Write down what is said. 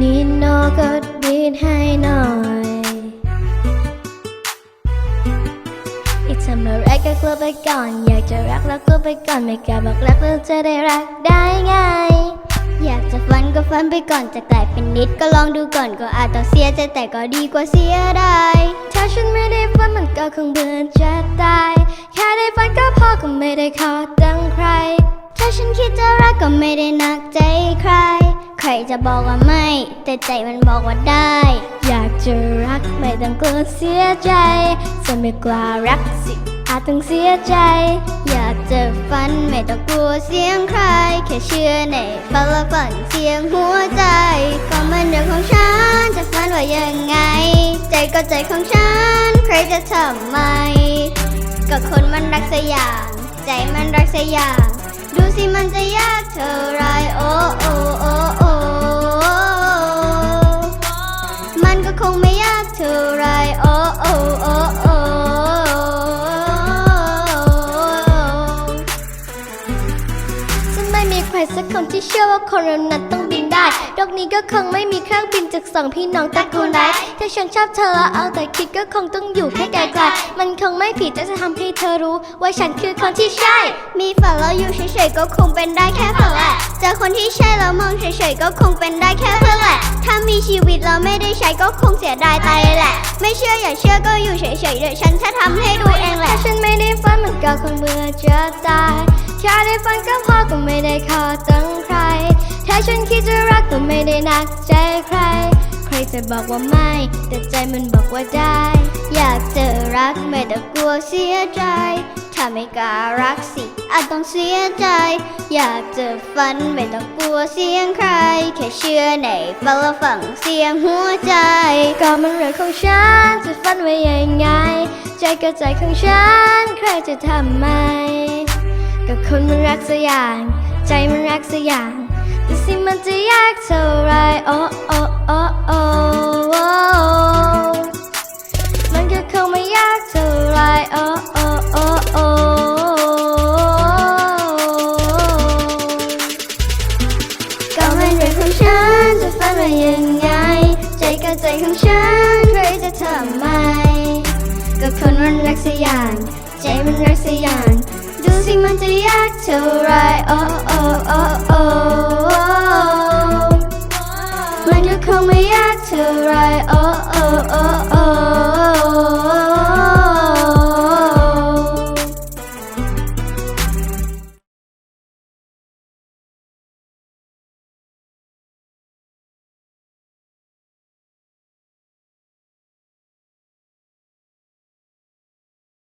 นิดโนก็บีดให้หน่อย อีกทำอะไรก็กลัวไปก่อน อยากจะรักแล้วกลัวไปก่อน ไม่กล้าบอกรักแล้วจะได้รักได้ไง อยากจะฝันก็ฝันไปก่อน จะกลายเป็นนิดก็ลองดูก่อน ก็อาจต้องเสียใจแต่ก็ดีกว่าเสียดายถ้าฉันไม่ได้ฝันมันก็คงเบื่อจะตาย แค่ได้ฝันก็พอก็ไม่ได้ขอตั้งใคร ถ้าฉันคิดจะรักก็ไม่ได้หนักใจใคร ใครจะบอกว่าไม่ แต่ใจมันบอกว่าได้ อยากจะรักไม่ต้องกลัวเสียใจจะไม่กล้ารักสิอาจต้องเสียใจ อยากจะฝันไม่ต้องกลัวเสียงใคร แค่เชื่อในฝันและฝันเสียงหัวใจ ก็มันเรื่องของฉันจะฝันว่ายังไง ใจก็ใจของฉัน ใครจะทำไม ก็คนมันรักสักอย่างใจมันรักสักอย่างดูสิมันจะยากเท่าไรโอ้โอ้โอ้โอ้ คงไม่ยากเท่าไรโอ้โอ้โอ้โอ้จะไม่มีใครสักคนที่เชื่อว่าคนเรานั้นต้องบินได้โลกนี้ก็คงไม่มีเครื่องบินจากสองพี่น้องตระกูลใดถ้าฉันชอบเธอแล้วเอาแต่คิดก็คงต้องอยู่แค่ไกลๆมันคงไม่ผิดที่จะทำให้เธอรู้ ว่าฉันคือคนที่ใช่ มีฝันแล้วอยู่เฉยๆก็คงเป็นได้แค่ฝันแหละเจอคนที่ใช่แล้วมองเฉยๆก็คงเป็นได้แค่เพื่อนแหละ มีชีวิตแล้วไม่ได้ใช้ก็คงเสียดายตายแหละ ไม่เชื่ออย่าเชื่อก็อยู่เฉยๆเดี๋ยวฉันจะทำให้ดูเองแหละถ้าฉันไม่ได้ฝันมันก็คงเบื่อจะตายแค่ได้ฝันก็พอก็ไม่ได้ขอตั้งใคร ถ้าฉันคิดจะรักก็ไม่ได้นักใจใคร ใครจะบอกว่าไม่ แต่ใจมันบอกว่าได้ อยากจะรักไม่ต้องกลัวเสียใจ ถ้าไม่กล้ารักสิอาจต้องเสียใจ อยากจะฝันไม่ต้องกลัวเสียงใคร แค่เชื่อในฝันและฟังเสียงหัวใจก็มันเรื่องของฉันจะฝันไว้ยังไง ใจก็ใจของฉันใครจะทำไมก็คนมันรักสักอย่าง ใจมันรักสักอย่าง แต่สิมันจะยากเท่าไรโอ้โอ้โอ้โอ้โอ้ ว่ายังไง ใจกับใจของฉันใครจะทำไมก็คนมันรักสักอย่านใจมันรักสักอย่านดูสิมันจะยากเท่าไรโอ้โอ้โอ้